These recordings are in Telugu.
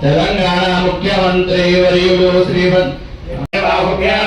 తెలంగాణ ముఖ్యమంత్రి వర్యులు శ్రీమద్ ఉదయం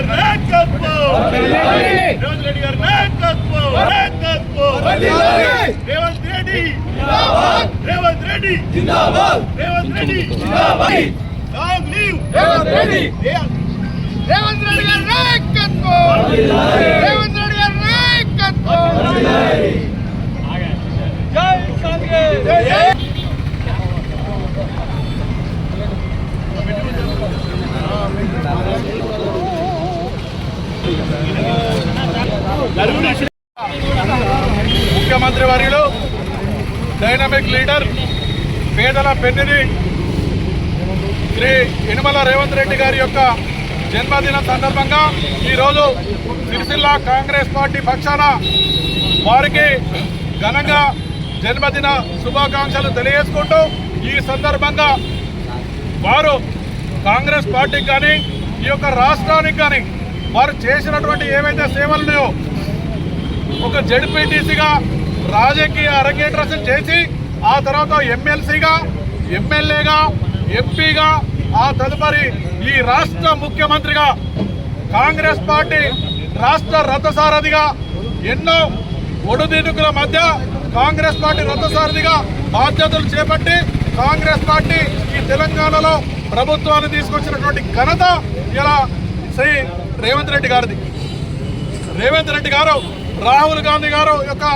గారి నాయకత్వం రేవంత్ రెడ్డి. గారి నాయకత్వం నాయకత్వం Revanth Reddy. Revanth Reddy. Revanth Reddy long leave. Revanth Reddy Revanth Reddy గారి నాయకత్వం. రేవంత్ రెడ్డి గారి నాయకత్వం. జై కాంగ్రెస్. ముఖ్యమంత్రి వర్యులు డైనమిక్ లీడర్ పేదల పెన్నిది శ్రీ యనమల రేవంత్ రెడ్డి గారి యొక్క జన్మదిన సందర్భంగా ఈరోజు సిరిసిల్ల కాంగ్రెస్ పార్టీ పక్షాన వారికి ఘనంగా జన్మదిన శుభాకాంక్షలు తెలియజేసుకుంటూ ఈ సందర్భంగా వారు కాంగ్రెస్ పార్టీకి కానీ ఈ యొక్క రాష్ట్రానికి కానీ వారు చేసినటువంటి ఏవైతే సేవలు ఉన్నాయో ఒక జడ్పీటీసీగా రాజకీయ అరంగేట్రసం చేసి ఆ తర్వాత ఎమ్మెల్సీగా ఎమ్మెల్యేగా ఎంపీగా ఆ తదుపరి ఈ రాష్ట్ర ముఖ్యమంత్రిగా కాంగ్రెస్ పార్టీ రాష్ట్ర రథసారథిగా ఎన్నో ఒడుదినుకుల మధ్య కాంగ్రెస్ పార్టీ రథసారథిగా బాధ్యతలు చేపట్టి కాంగ్రెస్ పార్టీ ఈ తెలంగాణలో ప్రభుత్వాన్ని తీసుకొచ్చినటువంటి ఘనత ఇలా శ్రీ రేవంత్ రెడ్డి గారిది. రేవంత్ రెడ్డి గారు రాహుల్ గాంధీ గారు యొక్క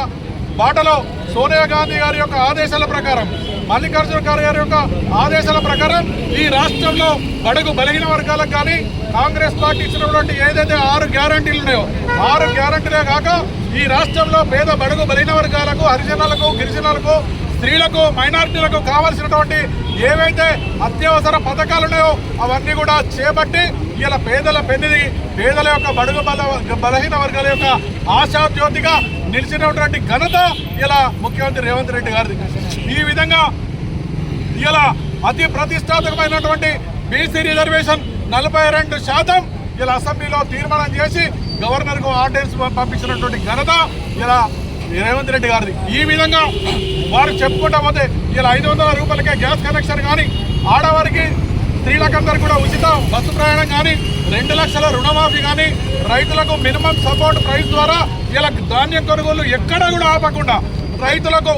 బాటలో సోనియా గాంధీ గారి యొక్క ఆదేశాల ప్రకారం మల్లికార్జున ఖార్గే గారి యొక్క ఆదేశాల ప్రకారం ఈ రాష్ట్రంలో బడుగు బలహీన వర్గాలకు కానీ కాంగ్రెస్ పార్టీ ఇచ్చినటువంటి ఏదైతే ఆరు గ్యారంటీలు ఉన్నాయో ఆరు గ్యారంటీలే కాక ఈ రాష్ట్రంలో పేద బడుగు బలహీన వర్గాలకు హరిజనాలకు గిరిజనాలకు స్త్రీలకు మైనారిటీలకు కావాల్సినటువంటి ఏవైతే అత్యవసర పథకాలు ఉన్నాయో అవన్నీ కూడా చేపట్టి ఇలా పేదల పెన్నిది పేదల యొక్క బడుగు బల బలహీన వర్గాల యొక్క ఆశాజ్యోతిగా నిలిచినటువంటి ఘనత ఇలా ముఖ్యమంత్రి రేవంత్ రెడ్డి గారిది. ఈ విధంగా ఇలా అతి ప్రతిష్టాత్మకమైనటువంటి బీసీ రిజర్వేషన్ నలభై రెండు శాతం ఇలా అసెంబ్లీలో తీర్మానం చేసి గవర్నర్కు ఆర్డినెన్స్ పంపించినటువంటి ఘనత ఇలా రేవంత్ రెడ్డి గారిది. ఈ విధంగా వారు చెప్పుకుంటా పోతే ఇలా ఐదు వందల రూపాయలకే గ్యాస్ కనెక్షన్ కానీ ఆడవారికి స్త్రీలకందరూ కూడా ఉచిత బస్సు ప్రయాణం కానీ రెండు లక్షల రుణమాఫీ కానీ రైతులకు మినిమం సపోర్ట్ ప్రైస్ ద్వారా ఇలా ధాన్యం కొనుగోలు ఎక్కడా కూడా ఆపకుండా రైతులకు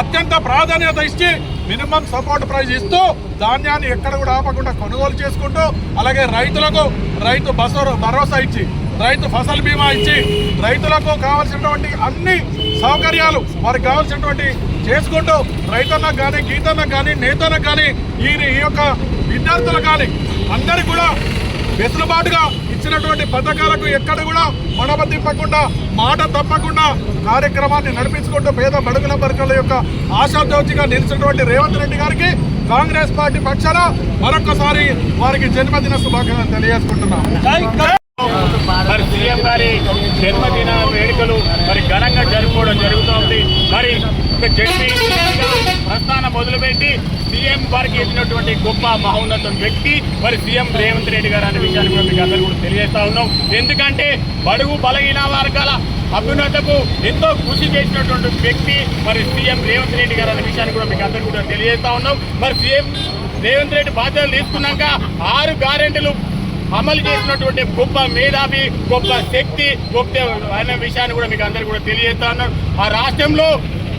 అత్యంత ప్రాధాన్యత ఇచ్చి మినిమం సపోర్ట్ ప్రైస్ ఇస్తూ ధాన్యాన్ని ఎక్కడ కూడా ఆపకుండా కొనుగోలు చేసుకుంటూ అలాగే రైతులకు రైతు బస్సు భరోసా ఇచ్చి రైతు ఫసల్ బీమా ఇచ్చి రైతులకు కావాల్సినటువంటి అన్ని సౌకర్యాలు వారికి కావాల్సినటువంటి చేసుకుంటూ రైతన్నకు కానీ గీతన్నకు కానీ నేతన్నకు కానీ ఈ ఈ యొక్క విద్యార్థులకు కానీ అందరికీ కూడా వెసులుబాటుగా ఇచ్చినటువంటి పథకాలకు ఎక్కడ కూడా మనవ తిప్పకుండా మాట తప్పకుండా కార్యక్రమాన్ని నడిపించుకుంటూ పేద బడుగుల వర్గాల యొక్క ఆశాజ్యోతిగా నిలిచినటువంటి రేవంత్ రెడ్డి గారికి కాంగ్రెస్ పార్టీ పక్షాన మరొకసారి వారికి జన్మదిన శుభాకాంక్షలు తెలియజేసుకుంటున్నాం. మరి సీఎం గారి జన్మదిన వేడుకలు మరి ఘనంగా జరుపుకోవడం జరుగుతోంది. మరి ఒక జడ్పీ ప్రస్థానం మొదలుపెట్టి సీఎం వారికి ఇచ్చినటువంటి గొప్ప మహోన్నత వ్యక్తి మరి సీఎం రేవంత్ రెడ్డి గారు అనే విషయాన్ని కూడా మీకు అందరూ కూడా తెలియజేస్తా ఉన్నాం. ఎందుకంటే బడుగు బలహీన వర్గాల అభ్యున్నతకు ఎంతో కృషి చేసినటువంటి వ్యక్తి మరి సీఎం రేవంత్ రెడ్డి గారు అనే విషయాన్ని కూడా మీకు అందరూ కూడా తెలియజేస్తా ఉన్నాం. మరి సీఎం రేవంత్ రెడ్డి బాధ్యతలు తీసుకున్నాక ఆరు గ్యారెంటీలు అమలు చేసినటువంటి గొప్ప మేధావి గొప్ప శక్తి గొప్ప అనే విషయాన్ని కూడా మీకు అందరికీ కూడా తెలియజేస్తా ఉన్నారు ఆ రాష్ట్రంలో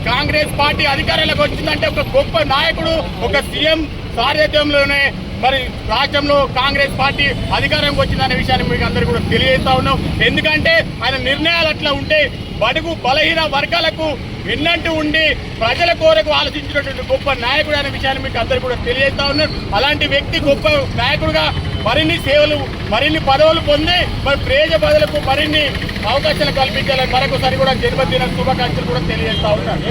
కాంగ్రెస్ పార్టీ అధికారంలోకి వచ్చిందంటే ఒక గొప్ప నాయకుడు ఒక సీఎం సారథ్యంలోనే మరి రాష్ట్రంలో కాంగ్రెస్ పార్టీ అధికారంకి వచ్చిందనే విషయాన్ని మీకు అందరికీ కూడా తెలియజేస్తా ఉన్నాం. ఎందుకంటే ఆయన నిర్ణయాలు అట్లా ఉంటే బడుగు బలహీన వర్గాలకు విన్నట్టు ఉండి ప్రజల కోరకు ఆలోచించినటువంటి గొప్ప నాయకుడు అనే విషయాన్ని మీకు అందరికీ కూడా తెలియజేస్తా ఉన్నారు అలాంటి వ్యక్తి గొప్ప నాయకుడుగా మరిన్ని సేవలు మరిన్ని పదవులు పొంది మరి ప్రేజ ప్రజలకు మరిన్ని అవకాశాలు కల్పించాలని మరొకసారి కూడా జన్మదిన శుభాకాంక్షలు కూడా తెలియజేస్తా ఉన్నారు